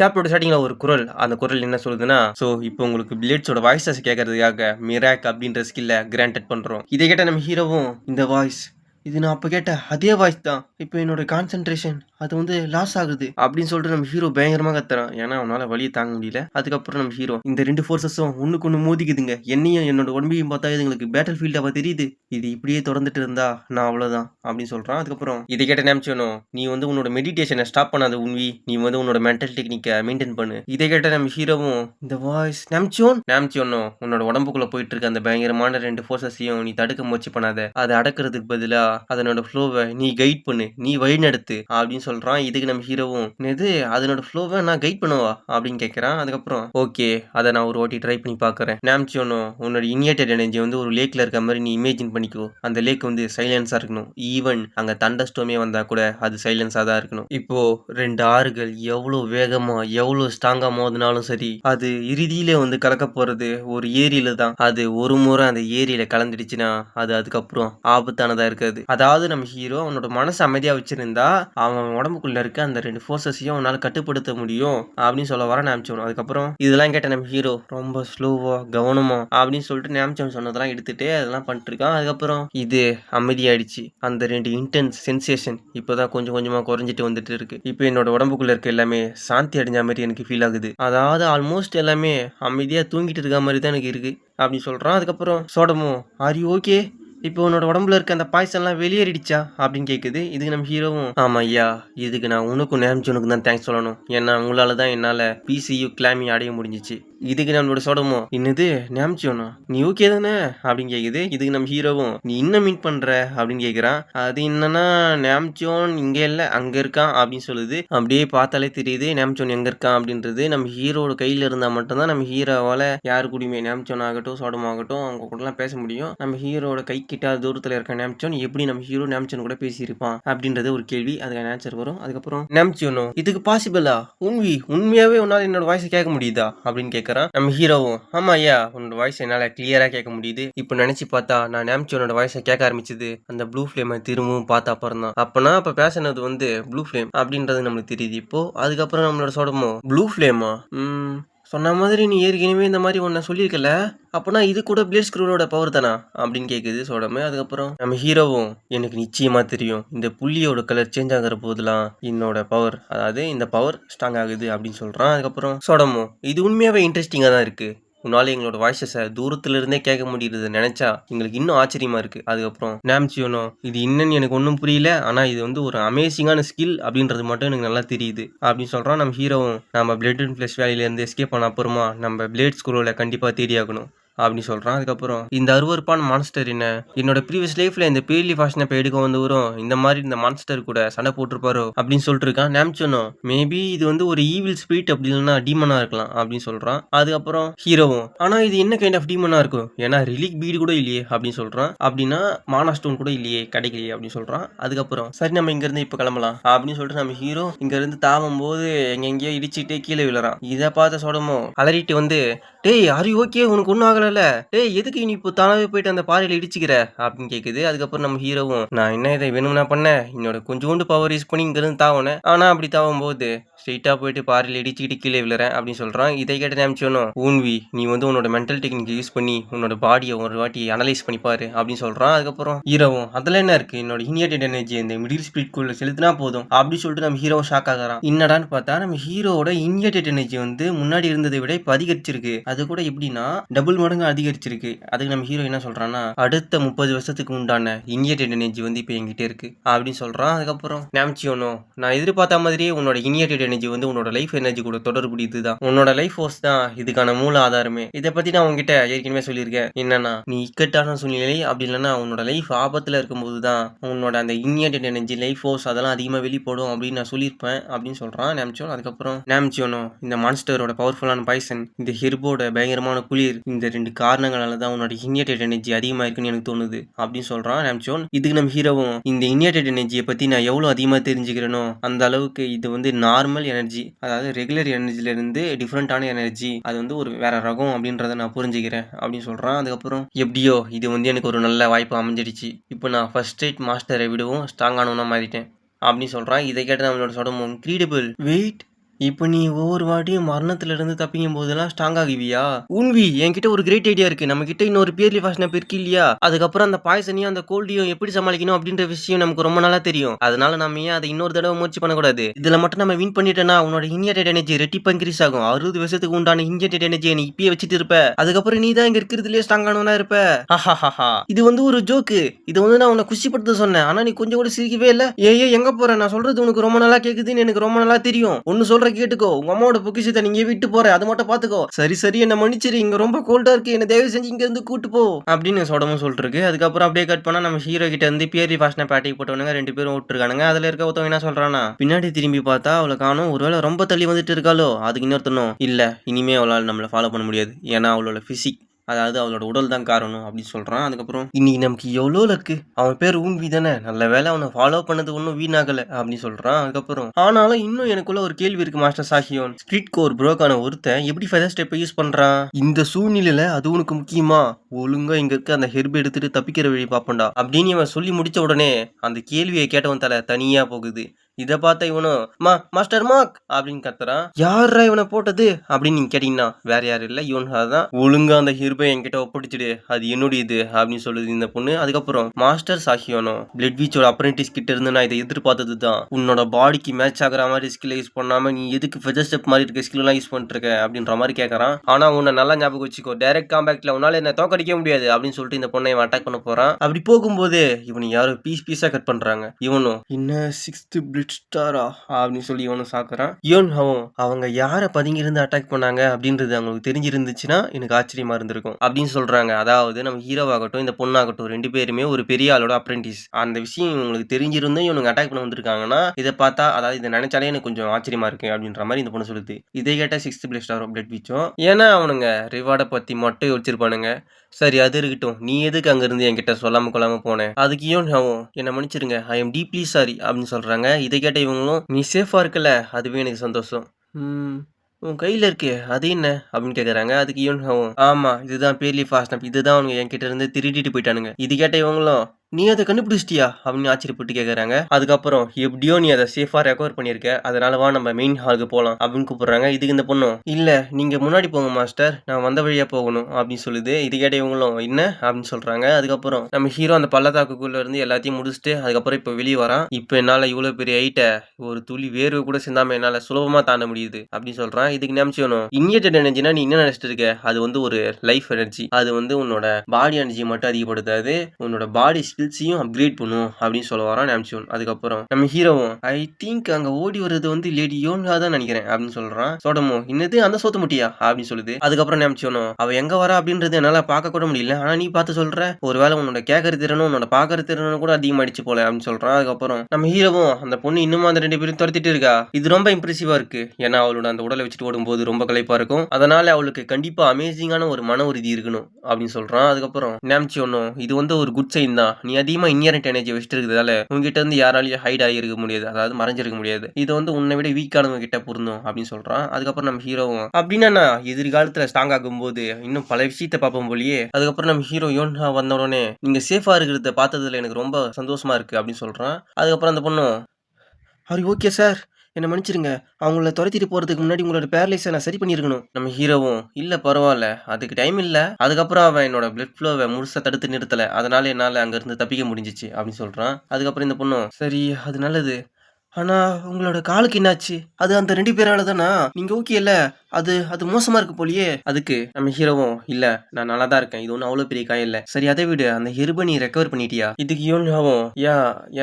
சாப்டரோட ஸ்டார்டிங்கில் ஒரு குரல். அந்த குரல் என்ன சொல்லுதுன்னா ஸோ இப்போ உங்களுக்கு பிளேட்ஸோட வாய்ஸஸ் கேட்கறதுக்காக மிராக் அப்படின்ற ஸ்கில்ல கிராண்டட் பண்ணுறோம் இதை கேட்ட நம்ம ஹீரோவும் இந்த வாய்ஸ் இது நான் அப்போ கேட்ட அதே வாய்ஸ் தான். இப்போ என்னோட கான்சென்ட்ரேஷன் அது வந்து லாஸ் ஆகுது. அப்படின்னு சொல்லிட்டு நம்ம ஹீரோ பயங்கரமாக கத்துறான். ஏன்னா அவனால வழியை தாங்க முடியல. அதுக்கப்புறம் நம்ம ஹீரோ இந்த ரெண்டு ஃபோர்ஸஸும் ஒண்ணுக்கு ஒன்று மோதிக்குதுங்க. என்னையும் என்னோட உடம்பையும் பார்த்தா இதுங்களுக்கு பேட்டில் ஃபீல்டாக தெரியுது. இது இப்படியே தொடர்ந்துட்டு இருந்தா நான் அவ்வளோதான் அப்படின்னு சொல்றான். அதுக்கப்புறம் இதை கேட்ட நினைச்சோனும் நீ வந்து உன்னோட மெடிடேஷனை ஸ்டாப் பண்ணாத உண்வி நீ வந்து உன்னோட மென்டல் டெக்னிக்கை மெயின்டைன் பண்ணு. இதை கேட்ட நம்ம ஹீரோவும் இந்த வாய்ஸ் நினைச்சோன் நினைச்சோனோ உன்னோட உடம்புக்குள்ள போயிட்டு இருக்க அந்த பயங்கரமான ரெண்டு ஃபோர்ஸஸையும் நீ தடுக்க முயற்சி பண்ணாத. அதை அடக்கிறதுக்கு பதிலா அதனோட ஃப்ளோவை நீ கைட் பண்ணு. நீ வழிநடத்து அப்படின்னு சொல்கிறான் இதுக்கு நம்ம ஹீரோவும் இது அதனோட ஃப்ளோவை நான் கைட் பண்ணுவா? அப்படின்னு கேட்குறான் அதுக்கப்புறம் ஓகே அதை நான் ஒரு வாட்டி ட்ரை பண்ணி பார்க்கறேன் நாம்ச்சியோனோ உன்னோட இனியேட்டட் எனர்ஜி வந்து ஒரு லேக்கில் இருக்க மாதிரி நீ இமேஜின் பண்ணிக்கோ. அந்த லேக் வந்து சைலன்ஸாக இருக்கணும். ஈவன் அங்கே தண்டர் ஸ்டோமே வந்தால் கூட அது சைலன்ஸாக தான் இருக்கணும். இப்போ ரெண்டு ஆறுகள் எவ்வளோ வேகமாக எவ்வளோ ஸ்ட்ராங்காக மோதினாலும் சரி அது இறுதியிலே வந்து கலக்க போகிறது ஒரு ஏரியில தான். அது ஒரு முறை அந்த ஏரியில கலந்துடுச்சுன்னா அது அதுக்கப்புறம் ஆபத்தானதாக இருக்காது. அதாவது நம்ம ஹீரோ அவனோட மனசு அமைதியாக வச்சுருந்தா அவன் உடம்புக்குள்ள இருக்க அந்த ரெண்டு ஃபோர்ஸஸையும் உன்னால் கட்டுப்படுத்த முடியும் அப்படின்னு சொல்ல வர நினைச்சோம் அதுக்கப்புறம் இதெல்லாம் கேட்ட நம்ம ஹீரோ ரொம்ப ஸ்லோவா கவனமா அப்படின்னு சொல்லிட்டு நியமிச்சவன் சொன்னதெல்லாம் எடுத்துட்டு அதெல்லாம் பண்ணிட்டு இருக்கான் அதுக்கப்புறம் இது அமைதியாயிடுச்சு. அந்த ரெண்டு இன்டென்ஸ் சென்சேஷன் இப்போதான் கொஞ்சம் கொஞ்சமா குறைஞ்சிட்டு வந்துட்டு இருக்கு. இப்போ என்னோட உடம்புக்குள்ள இருக்க எல்லாமே சாந்தி அடைஞ்ச மாதிரி எனக்கு ஃபீல் ஆகுது. அதாவது ஆல்மோஸ்ட் எல்லாமே அமைதியா தூங்கிட்டு இருக்க மாதிரி தான் எனக்கு இருக்கு அப்படின்னு சொல்றான். அதுக்கப்புறம் சோடமோ ஆர் யூ ஓகே இப்போ உன்னோட உடம்புல இருக்க அந்த பாய்சன்லாம் வெளியேறிடுச்சா? அப்படின்னு கேட்குது இதுக்கு நம்ம ஹீரோவும் ஆமா ஐயா இதுக்கு நான் உனக்கும் நேம்ச்சனுக்கு தான் தேங்க்ஸ் சொல்லணும். ஏன்னா உங்களால தான் என்னால் பிசியு கிளாமி அடைய முடிஞ்சிச்சு. இதுக்கு நம்மளோட சொடமோ? என்னது? நேம்ச்சியோனா நீ ஓகே தானே? அப்படின்னு கேட்குது இதுக்கு நம்ம ஹீரோவும் நீ இன்னும் மீட் பண்ற? அப்படின்னு கேட்குறான் அது என்னன்னா நியமிச்சோன் இங்க இல்லை அங்க இருக்கான் அப்படின்னு சொல்லுது. அப்படியே பார்த்தாலே தெரியுது நியமிச்சோன் எங்க இருக்கான் அப்படின்றது. நம்ம ஹீரோட கையில இருந்தா மட்டும்தான் நம்ம ஹீரோவால யாரு கூடயுமே நியமிச்சோன் ஆகட்டும் சோடம் ஆகட்டும் அவங்க கூடலாம் பேச முடியும். நம்ம ஹீரோட கை கிட்ட தூரத்துல இருக்க நியமிச்சோன் எப்படி நம்ம ஹீரோ நியமிச்சோன் கூட பேசியிருப்பான் அப்படின்றது ஒரு கேள்வி. அதுக்கான ஆன்சர் வரும். அதுக்கப்புறம் நேம்ச்சியோனோ இதுக்கு பாசிபிளா உண்வி உண்மையாவே உன்னால என்னோட வாய்ஸ் கேட்க முடியுதா? அப்படின்னு கேட்கறான் நம்ம ஹீரோவும் ஆமா ஐயா உன்னோட வாய்ஸ் என்னால கிளியரா கேட்க முடியுது. இப்போ நினைச்சு பார்த்தா நான் நேம்ச்சோனோட வாய்ஸை கேட்க ஆரம்பிச்சது அந்த ப்ளூ ஃப்ளேமை திரும்பவும் பார்த்தா அப்புறம் தான் அப்பனா அப்ப பேசினது வந்து ப்ளூ ஃப்ளேம் அப்படின்றது நம்மளுக்கு தெரியுது. இப்போ அதுக்கப்புறம் நம்மளோட சொடமோ ப்ளூ ஃப்ளேமா சொன்ன மாதிரி நீ ஏற்கனவே இந்த மாதிரி ஒன்றை சொல்லியிருக்கல அப்போனா இது கூட பிளேட் ஸ்க்ரூவோட பவர் தானா? அப்படின்னு கேட்குது சோடமே. அதுக்கப்புறம் நம்ம ஹீரோவும் எனக்கு நிச்சயமாக தெரியும். இந்த புள்ளியோட கலர் சேஞ்ச் ஆகிற போதெல்லாம் என்னோட பவர் அதாவது இந்த பவர் ஸ்ட்ராங் ஆகுது அப்படின்னு சொல்கிறான் அதுக்கப்புறம் சொடமும் இது உண்மையாகவே இன்ட்ரெஸ்டிங்காக தான் இருக்குது உன்னால எங்களோட வாய்ஸஸை தூரத்துல இருந்தே கேட்க முடியுது நினைச்சா எங்களுக்கு இன்னும் ஆச்சரியமா இருக்கு. அதுக்கப்புறம் நேம்ச்சியோனோ இது இன்னன்னு எனக்கு ஒன்றும் புரியல. ஆனா இது வந்து ஒரு அமேசிங்கான ஸ்கில் அப்படின்றது மட்டும் எனக்கு நல்லா தெரியுது. அப்படின்னு சொல்கிறோம் நம்ம ஹீரோவும் நம்ம பிளட் அண்ட் ஃபிளஷ் வேலையிலேருந்து எஸ்கேப் பண்ண அப்புறமா நம்ம பிளேட் ஸ்கூலில் கண்டிப்பாக தேடி ஆகணும். அப்படின்னு சொல்கிறான் அதுக்கப்புறம் இந்த அருவருப்பான மான்ஸ்டர் என்ன? என்னோட ப்ரீவியஸ் லைஃப்பில் இந்த பேர்லி ஃபாஷனை இப்போ எடுக்க வந்து வரும் இந்த மாதிரி இந்த மான்ஸ்டர் கூட சண்டை போட்டிருப்பாரோ அப்படின்னு சொல்லிட்டு இருக்கான் மேபி இது வந்து ஒரு ஈவில் ஸ்பீட் அப்படி இல்லைன்னா டீமனாக இருக்கலாம் அப்படின்னு சொல்கிறான் அதுக்கப்புறம் ஹீரோவும் ஆனால் இது என்ன கைண்ட் ஆஃப் டீமனாக இருக்கும்? ஏன்னா ரிலீக் பீடு கூட இல்லையே அப்படின்னு சொல்கிறான் அப்படின்னா மானா ஸ்டோன் கூட இல்லையே கிடைக்கலையே அப்படின்னு சொல்கிறான் அதுக்கப்புறம் சரி நம்ம இங்கேருந்து இப்போ கிளம்பலாம் அப்படின்னு சொல்லிட்டு நம்ம ஹீரோ இங்கேருந்து தாவும் போது எங்கெங்கேயோ இடிச்சுட்டே கீழே விழுறான். இதை பார்த்த சொடமோ அலறிட்டு வந்து டேய் அரி ஓகே உனக்கு ஒன்றும் ஆகலைல்ல ஏய் எதுக்கு நீ இப்போ தானாவே போயிட்டு அந்த பாறையில இடிச்சுக்கிற? அப்படின்னு கேட்குது அதுக்கப்புறம் நம்ம ஹீரோவும் நான் என்ன இதை வேணும்னா பண்ணேன் என்னோட கொஞ்சோண்டு பவர் யூஸ் பண்ணி இங்கிருந்து தாவனேன் ஆனா அப்படி தாவும் போது ஸ்ட்ரெயிட்டாக போயிட்டு பாறையில் இடிச்சுக்கிட்டு கீழே விழுறேன் அப்படின்னு சொல்கிறான் இதை கேட்ட நினைச்சோனும் ஊன்வி நீ வந்து உன்னோட மென்டல் டெக்னிக் யூஸ் பண்ணி உன்னோட பாடியை ஒரு வாட்டி அனலைஸ் பண்ணி பாரு அப்படின்னு சொல்கிறான் அதுக்கப்புறம் ஹீரோவும் அதில் என்ன இருக்கு? என்னோட இனியேட்டட் எனர்ஜி இந்த மிடில் ஸ்பீட்குள்ள செலுத்தினா போதும் அப்படின்னு சொல்லிட்டு நம்ம ஹீரோவும் ஷாக் ஆகிறான். என்னடான்னு பார்த்தா நம்ம ஹீரோவோட இனியேட்டட் எனர்ஜி வந்து முன்னாடி இருந்ததை விட இப்போ அதிகரிச்சிருக்கு. அது கூட எப்படின்னா டபுள் மடங்கு அதிகரிச்சிருக்கு. அதுக்கு நம்ம ஹீரோ என்ன சொல்றான்னா அடுத்த முப்பது வருஷத்துக்கு உண்டான இனியட் எனர்ஜி வந்து இப்போ என்கிட்ட இருக்கு அப்படின்னு சொல்றான். அதுக்கப்புறம் நியமிச்சியோனோ நான் எதிர்பார்த்த மாதிரியே உன்னோட இனியேட்டட் எனர்ஜி வந்து உன்னோட லைஃப் எனர்ஜி கூட தொடர்புடையது தான் உன்னோட லைஃப் ஃபோர்ஸ் தான் இதுக்கான மூல ஆதாரமே. இதை பத்தி நான் உங்ககிட்ட ஏற்கனவே சொல்லியிருக்கேன். என்னன்னா நீ இக்கட்டான சூழ்நிலை அப்படி இல்லைன்னா உன்னோட லைஃப் ஆபத்தில் இருக்கும்போது தான் உன்னோட அந்த இனியேட்டட் எனர்ஜி லைஃப் ஃபோர்ஸ் அதெல்லாம் அதிகமாக வெளிப்படும் அப்படின்னு நான் சொல்லியிருப்பேன் அப்படின்னு சொல்றான். நேம்ச்சியோன் அதுக்கப்புறம் நேம்ச்சியோனோ இந்த மான்ஸ்டரோட பவர்ஃபுல்லான பாய்சன் இந்த ஹெர்போட பயங்கரமான குளிர் இந்த ரெண்டு காரணங்களால தான் உன்னோட இனியேட்டட் எனர்ஜி அதிகமாக இருக்குன்னு எனக்கு தோணுது அப்படின்னு சொல்கிறான் நேம்ச்சோன் இதுக்கு நம்ம ஹீரோவும் இந்த இனியேட்டட் எனர்ஜியை பற்றி நான் எவ்வளோ அதிகமாக தெரிஞ்சுக்கிறேனோ அந்த அளவுக்கு இது வந்து நார்மல் எனர்ஜி அதாவது ரெகுலர் எனர்ஜிலேருந்து டிஃப்ரெண்ட்டான எனர்ஜி அது வந்து ஒரு வேற ரகம் அப்படின்றத நான் புரிஞ்சுக்கிறேன் அப்படின்னு சொல்கிறான் அதுக்கப்புறம் எப்படியோ இது வந்து எனக்கு ஒரு நல்ல வாய்ப்பு அமைஞ்சிடுச்சு. இப்போ நான் ஃபர்ஸ்ட் எய்ட் மாஸ்டரை விடவும் ஸ்ட்ராங்கானவனாக மாறிட்டேன் அப்படின்னு சொல்கிறான் இதை கேட்டு நம்மளோட சொடமும் இன்க்ரீடிபிள் வெயிட் இப்போ நீ ஒவ்வொரு வாட்டியும் மரணத்துல இருந்து தப்பிக்கும் போதெல்லாம் ஸ்ட்ராங் ஆகிவியா? உன்வி என்கிட்ட ஒரு கிரேட் ஐடியா இருக்கு. நம்ம கிட்ட இன்னொரு பியர்லி ஃபாஸ்ட் இருக்கு இல்லையா? அதுக்கப்புறம் அந்த பாய்சனையும் அந்த கோல்டையும் எப்படி சமாளிக்கணும் அப்படின்ற விஷயம் நமக்கு ரொம்ப நாளா தெரியும். அதனால நம்ம ஏன் அதை இன்னொரு தடவை முயற்சி பண்ணக்கூடாது? இதுல மட்டும் நம்ம வின் பண்ணிட்டேன்னா உன்னோட இன்ஜெக்டட் எனர்ஜி ரெட்டிப்பா இன்க்ரீஸ் ஆகும் அறுபது வருஷத்துக்கு உண்டான இன்ஜெட் எனர்ஜி நீ இப்பயே வச்சுட்டு இருப்ப. அதுக்கப்புறம் நீ தான் இங்க இருக்கிறதுலயே ஸ்ட்ராங் ஆனவனா இருப்ப. இது வந்து ஒரு ஜோக்கு இது வந்து நான் உன்னை குஷிப்படுத்த சொன்னேன். ஆனா நீ கொஞ்சம் கூட சிரிக்கவே இல்ல. ஏ எங்க போற? நான் சொல்றது உனக்கு ரொம்ப நல்லா கேக்குதுன்னு எனக்கு ரொம்ப நல்லா தெரியும். ஒன்னு சொல்ற கேட்டுக்கோ. உங்க அம்மாவோட பொக்கிஷத்தை நீங்க விட்டு போற. அது மட்டும் பாத்துக்கோ. சரி சரி என்ன மன்னிச்சிரு. இங்க ரொம்ப கோல்டா இருக்கு. என்ன தயவு செஞ்சு இங்க இருந்து கூட்டு போ. அப்படின்னு சொடமும் சொல்லிட்டு இருக்கு அதுக்கப்புறம் அப்படியே கட் பண்ணா நம்ம ஹீரோ கிட்ட இருந்து பியரி ஃபாஸ்ட்னா பேட்டிக்கு போட்டவனுங்க ரெண்டு பேரும் விட்டுருக்கானுங்க. அதுல இருக்க ஒருத்தவங்க என்ன சொல்றானா பின்னாடி திரும்பி பார்த்தா அவளை காணும். ஒருவேளை ரொம்ப தள்ளி வந்துட்டு இருக்காளோ? அதுக்கு இன்னொருத்தனும் இல்ல. இனிமே அவளால் நம்மள ஃபாலோ பண்ண முடியாது. ஏன்னா அவளோட பிசிக் அதாவது அவளோட உடல் தான் காரணம் அப்படின்னு சொல்கிறான் அதுக்கப்புறம் இன்னைக்கு நமக்கு எவ்வளோ இருக்கு அவன் பேர் ஊம்பி தானே. நல்ல வேளை அவனை ஃபாலோ பண்ணது ஒன்றும் வீணாகலை அப்படின்னு சொல்கிறான் அதுக்கப்புறம் ஆனாலும் இன்னும் எனக்குள்ள ஒரு கேள்வி இருக்கு மாஸ்டர் சாஹியோன் ஸ்ட்ரீட் கோர் ப்ரோக்கான ஒருத்தன் எப்படி ஃபெதர் ஸ்டெப்பை யூஸ் பண்ணுறான் இந்த சூழ்நிலையில் அது உனக்கு முக்கியமா? ஒழுங்கா இங்கே இருக்க அந்த ஹெர்பை எடுத்துட்டு தப்பிக்கிற வழி பார்ப்பண்டா? அப்படின்னு இவன் சொல்லி முடிச்ச உடனே அந்த கேள்வியை கேட்டவன் தலை தனியாக போகுது. இதை பார்த்த இவனும் மா மாஸ்டர் மார்க்! அப்படின்னு கத்துறான். யாரா இவனை போட்டது? அப்படின்னு நீங்க கேட்டீங்கன்னா வேற யாரும் இல்லை. இவன் தான் ஒழுங்கா அந்த ஹிர்பை என்கிட்ட ஒப்படைச்சிடு. அது என்னுடையது அப்படின்னு சொல்லுது இந்த பொண்ணு. அதுக்கப்புறம் மாஸ்டர் சாஹியோனோ பிளட் வீச்சோட அப்ரெண்டிஸ் கிட்ட இருந்து நான் இதை எதிர்பார்த்தது தான். உன்னோட பாடிக்கு மேட்ச் ஆகிற மாதிரி ஸ்கில் யூஸ் பண்ணாம நீ எதுக்கு ஃபெதர் ஸ்டெப் மாதிரி இருக்க ஸ்கில் எல்லாம் யூஸ் பண்ணிட்டு இருக்க அப்படின்ற மாதிரி கேட்கறான் ஆனா உன்னை நல்லா ஞாபகம் வச்சுக்கோ. டைரக்ட் காம்பேக்ட்ல உன்னால என்ன தோக்கடிக்க முடியாது அப்படின்னு சொல்லிட்டு இந்த பொண்ணை அட்டாக் பண்ண போறான். அப்படி போகும்போது இவனை யாரும் பீஸ் பீஸா கட் பண்றாங்க. இவனும் என்ன சிக்ஸ்த் பிளிட் ஸ்டாரா அப்படின்னு சொல்லி இவனும் சாக்குறான். இவன் அவன் அவங்க யாரை பதுங்கியிருந்து அட்டாக் பண்ணாங்க அப்படின்றது அவங்களுக்கு தெரிஞ்சிருந்துச்சுன்னா எனக்கு ஆச்சரியமா இருந்திருக்கும். அப்படின்னு சொல்றாங்க. அதாவது நம்ம ஹீரோவாகட்டும் இந்த பொண்ணாகட்டும் ரெண்டு பேருமே ஒரு பெரிய ஆளோட அப்ரெண்டிஸ் அந்த விஷயம் இவங்களுக்கு தெரிஞ்சிருந்தும் இவனுங்க அட்டாக் பண்ண வந்திருக்காங்கன்னா இதை பார்த்தா அதாவது இதை நினைச்சாலே எனக்கு கொஞ்சம் ஆச்சரியமா இருக்கு அப்படின்ற மாதிரி இந்த பொண்ணு சொல்லுது. இதை கேட்டால் சிக்ஸ்த் பிளேஸ் ஸ்டார் பிளட் வீச்சும் ஏன்னா அவனுங்க ரிவார்டை பத்தி மட்டும் யோசிச்சிருப்பானுங்க சரி அது இருக்கட்டும். நீ எதுக்கு அங்க இருந்து என்கிட்ட சொல்லாம கொள்ளாம போனேன் அதுக்கு ஏன் அவன் என்ன மன்னிச்சிருங்க? ஐ எம் டீப்லி சாரி அப்படின்னு சொல்றாங்க. இதை கேட்ட இவங்களும் நீ சேஃபா இருக்கல? அதுவே எனக்கு சந்தோஷம். ம். உன் கையில் இருக்கே. அது என்ன? அப்படின்னு கேட்குறாங்க அதுக்கு ஈவன் அவன் ஆமா இதுதான் பேர்லி ஃபாஸ்ட் இதுதான் அவங்க என்கிட்ட இருந்து திருடிட்டு போயிட்டானுங்க. இது கேட்ட இவங்களும் நீ அதை கண்டுபிடிச்சிட்டியா? அப்படின்னு ஆச்சரியப்பட்டு கேட்குறாங்க அதுக்கப்புறம் எப்படியோ நீ அதை சேஃபாக ரெக்கவர் பண்ணியிருக்க. அதனால வா நம்ம மெயின் ஹாலுக்கு போகலாம் அப்படின்னு கூப்பிடுறாங்க. இதுக்கு இந்த பொண்ணும் இல்லை நீங்கள் முன்னாடி போங்க மாஸ்டர் நான் வந்த வழியாக போகணும் அப்படின்னு சொல்லுது. இது கேட்ட இவங்களும் என்ன? அப்படின்னு சொல்கிறாங்க அதுக்கப்புறம் நம்ம ஹீரோ அந்த பள்ளத்தாக்குக்குள்ளே இருந்து எல்லாத்தையும் முடிச்சுட்டு அதுக்கப்புறம் இப்போ வெளியே வரான். இப்போ என்னால் இவ்வளோ பெரிய ஹைட்டை ஒரு துளி வேர்வை கூட சேர்ந்தாமல் என்னால் சுலபமாக தாண்ட முடியுது அப்படின்னு சொல்கிறான் இதுக்கு நினச்சிக்கணும் இன்ஜெக்டட் எனர்ஜினா நீ என்ன நினச்சிட்டு இருக்க? அது வந்து ஒரு லைஃப் எனர்ஜி அது வந்து உன்னோட பாடி எனர்ஜி மட்டும் அதிகப்படுத்தாது. உன்னோட பாடி ஸ்கில்ஸையும் அப்கிரேட் பண்ணும் அப்படின்னு சொல்ல வரான் நினச்சிவன் அதுக்கப்புறம் நம்ம ஹீரோவும் ஐ திங்க் அங்க ஓடி வர்றது வந்து லேடி யோன்கா தான் நினைக்கிறேன் அப்படின்னு சொல்றான். சோடமோ என்னது அந்த சோத்த முட்டியா? அப்படின்னு சொல்லுது. அதுக்கப்புறம் நினச்சிவனும் அவ எங்க வரா? அப்படின்றது என்னால பார்க்க கூட முடியல. ஆனா நீ பார்த்து சொல்ற. ஒருவேளை உன்னோட கேட்கற திறனும் உன்னோட பார்க்கற திறனும் கூட அதிகமாயிடுச்சு போல அப்படின்னு சொல்றான். அதுக்கப்புறம் நம்ம ஹீரோவும் அந்த பொண்ணு இன்னும் அந்த ரெண்டு பேரும் துரத்திட்டு இருக்கா? இது ரொம்ப இம்ப்ரெசிவா இருக்கு. ஏன்னா அவளோட அந்த உடலை வச்சுட்டு ஓடும்போது ரொம்ப களைப்பா இருக்கும். அதனால அவளுக்கு கண்டிப்பா அமேசிங்கான ஒரு மன உறுதி இருக்கணும் அப்படின்னு சொல்றான். அதுக்கப்புறம் நினைச்சு ஒன்னும் இது வந்து ஒரு குட் சைன் தான். நீ அதிகமா இன்யரண்ட் எனர்ஜி வச்சுட்டு இருக்கிறதால உங்ககிட்ட இருந்து யாராலையும் ஹைட் ஆகியிருக்க முடியாது. அதாவது மறைஞ்சிருக்க முடியாது. இது வந்து உன்னை விட வீக்கானவங்க கிட்ட பொருந்தும் அப்படின்னு சொல்றான். அதுக்கப்புறம் நம்ம ஹீரோவும் அப்படின்னா நான் எதிர்காலத்துல ஸ்ட்ராங் ஆகும்போது இன்னும் பல விஷயத்த பார்ப்போம் போலியே. அதுக்கப்புறம் நம்ம ஹீரோ யோன்ஹா வந்த உடனே நீங்க சேஃபா இருக்கிறத பார்த்ததுல எனக்கு ரொம்ப சந்தோஷமா இருக்கு அப்படின்னு சொல்றான். அதுக்கப்புறம் அந்த பொண்ணும் ஹரி ஓகே சார் என்னை மன்னிச்சிருங்க அவங்கள துரத்திட்டு போகிறதுக்கு முன்னாடி உங்களோட பேரலைஸை நான் சரி பண்ணியிருக்கணும். நம்ம ஹீரோவும் இல்லை பரவாயில்ல. அதுக்கு டைம் இல்லை. அதுக்கப்புறம் அவன் என்னோட பிளட் ஃப்ளோவை முழுசாக தடுத்து நிறுத்தலை. அதனால என்னால் அங்கேருந்து தப்பிக்க முடிஞ்சிச்சு அப்படின்னு சொல்கிறான் அதுக்கப்புறம் இந்த பொண்ணும் சரி அது நல்லது. ஆனா உங்களோட காலுக்கு என்னாச்சு? அது அந்த ரெண்டு பேரால தானா? நீங்கள் ஓகே இல்லை அது அது மோசமா இருக்கு போலியே. அதுக்கு நம்ம ஹீரோவும் இல்ல நான் நல்லா தான் இருக்கேன். இது ஒன்றும் அவ்வளோ பெரிய காயம் இல்லை. சரி அதை விடு. அந்த ஹெர்பை நீ ரெக்கவர் பண்ணிட்டியா? இதுக்கு யோன்ஹாவும் யா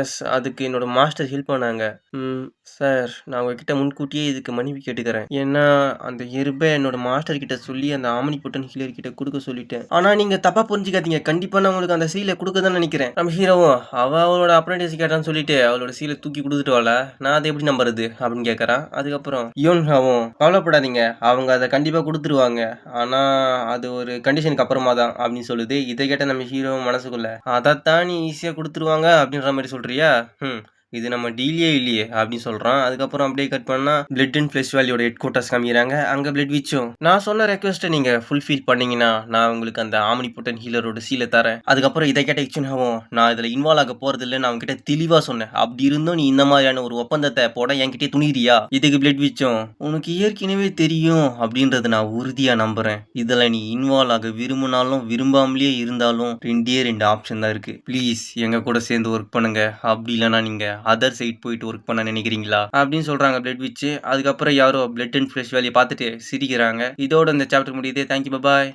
எஸ் அதுக்கு என்னோட மாஸ்டர் ஹெல்ப் பண்ணாங்க. ம் சார் நான் உங்ககிட்ட முன்கூட்டியே இதுக்கு மன்னிப்பு கேட்டுக்கிறேன். ஏன்னா அந்த ஹெர்பை என்னோட மாஸ்டர் கிட்ட சொல்லி அந்த ஆமணி புட்டன் ஹீலர் கிட்ட கொடுக்க சொல்லிட்டேன். ஆனா நீங்க தப்பா புரிஞ்சுக்காதீங்க. கண்டிப்பா நான் உங்களுக்கு அந்த சீலை கொடுக்க தான் நினைக்கிறேன். நம்ம ஹீரோவும் அவ அவளோட அப்ரண்டிஸ் கேட்டான்னு சொல்லிட்டு அவளோட சீலை தூக்கி கொடுத்துட்டு வரல நான் அதை எப்படி நம்புறது அப்படின்னு கேட்குறான் அதுக்கப்புறம் யோன்ஹாவும் கவலைப்படாதீங்க. அவங்க அதை கண்டிப்பாக கொடுத்துருவாங்க. ஆனால் அது ஒரு கண்டிஷனுக்கு அப்புறமா தான் அப்படின்னு சொல்லுது. இதை கேட்ட நம்ம ஹீரோ மனசுக்குள்ள அதைத்தான் நீ ஈஸியாக கொடுத்துருவாங்க அப்படின்ற மாதிரி சொல்றியா? ம் இது நம்ம டீலியே இல்லையே அப்படின்னு சொல்கிறான் அதுக்கப்புறம் அப்படியே கட் பண்ணால் பிளட் அண்ட் ஃப்ளெஷ் வேலியோட ஹெட் குவார்ட்டர்ஸ் காமிக்கிறாங்க. அங்கே பிளட் விச்சும். நான் சொன்ன ரெக்வஸ்ட்டை நீங்கள் ஃபுல்ஃபில் பண்ணீங்கன்னா நான் உங்களுக்கு அந்த ஆமனி புட்டன் ஹீலரோட சீலை தரேன். அதுக்கப்புறம் இதை கேட்ட இச்சுனாவும் நான் இதில் இன்வால்வ் ஆக போகிறது இல்லை அவங்க அவங்ககிட்ட தெளிவாக சொன்னேன். அப்படி இருந்தும் நீ இந்த மாதிரியான ஒரு ஒப்பந்தத்தை போட என்கிட்டே துணிறியா இதுக்கு பிளட் விச்சும். உனக்கு ஏற்கனவே தெரியும் அப்படின்றத நான் உறுதியாக நம்புகிறேன் இதில் நீ இன்வால்வ் ஆக விரும்பினாலும் விரும்பாமலே இருந்தாலும் ரெண்டே ரெண்டு ஆப்ஷன் தான் இருக்குது ப்ளீஸ் எங்கள் கூட சேர்ந்து ஒர்க் பண்ணுங்கள் அப்படி இல்லைன்னா நீங்கள் அதர் சைட் போயிட்டு ஒர்க் பண்ண நினைக்கிறீங்களா? அப்படின்னு சொல்றாங்க பிளட் விச்சு. அதுக்கப்புறம் யாரோ பிளட் அண்ட் ஃபிளஷ் வேலையை பார்த்துட்டு சிரிக்கிறாங்க. இதோட இந்த சாப்டர் முடியுது. Thank you bye